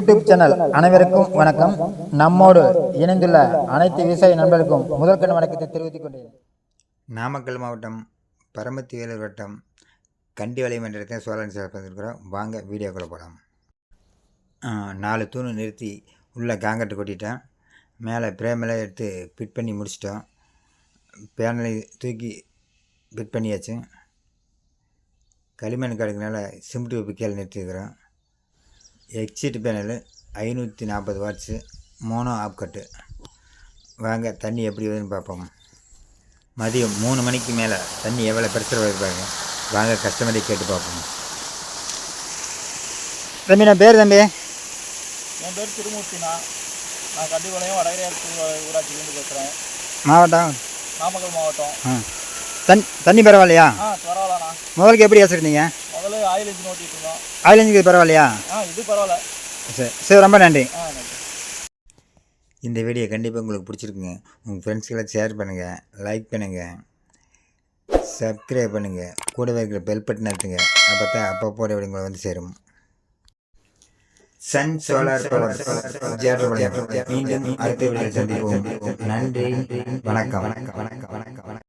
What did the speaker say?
YouTube channel அனைவருக்கும் வணக்கம். நம்மோடு இணைந்துள்ள அனைத்து விவசாய நண்பர்களுக்கும் முதற்கண் வணக்கத்தை தெரிவித்துக் கொண்டேன். நாமக்கல் மாவட்டம் பரமத்தி வேலூர் வட்டம் கண்டிவளையம் மன்றத்தை சோழன் சேர்ப்பிருக்கிறோம் வாங்க வீடியோக்குள்ளே போகலாம் நாலு தூண் நிறுத்தி உள்ளே காங்கட்டு கொட்டிட்டேன். மேலே பிரேமெல்லாம் எடுத்து ஃபிட் பண்ணி முடிச்சிட்டோம். பேனலை தூக்கி ஃபிட் பண்ணியாச்சு. களிமண் கிடக்குனால சிமெண்ட் உப்பு கீழே நிறுத்திக்கிறோம் எக்ஸிட் பேனல் ஐநூற்றி நாற்பது வாட்ஸு மோனோ ஆப் கட்டு வாங்க தண்ணி எப்படி வருதுன்னு பார்ப்போம். மதியம் மூணு மணிக்கு மேலே தண்ணி எவ்வளோ பிரச்சனை வருது பாருங்க. வாங்க கஸ்டமரை கேட்டு பார்ப்போம். தம்பி நான் பேர் தம்பி? என் பேர் திருமூர்த்தினா நான் கண்டிப்பாளையம் வடகரையார் ஊராட்சியிலேருந்து பேசுகிறேன் மாவட்டம்? நாமக்கல் மாவட்டம். ஆ. தண் தண்ணி பரவாயில்லையா? ஆ பரவாயில்லண்ணா. முதலுக்கு எப்படி வச்சுருந்தீங்க ஆயில் இன்ஜின் ஓட்டிட்டு இருந்தோம் ஆயிலஞ்சுக்கு பரவாயில்லையா? ஆ இது பரவாயில்ல. சரி சரி ரொம்ப நன்றி. ஆ நன்றி. இந்த வீடியோ கண்டிப்பாக உங்களுக்கு பிடிச்சிருக்குங்க. உங்கள் ஃப்ரெண்ட்ஸ்களை ஷேர் பண்ணுங்கள் லைக் பண்ணுங்கள் சப்ஸ்கிரைப் பண்ணுங்கள் கூடவே இருக்கிற பெல் பட்டன் அழுத்துங்க. அப்போ தான் அப்பப்போ உங்களை வந்து சேரும். சன் சோலார் பவர் மீண்டும் அடுத்த வீடியோ சந்திப்போம். நன்றி. வணக்கம் வணக்கம் வணக்கம். வணக்கம்.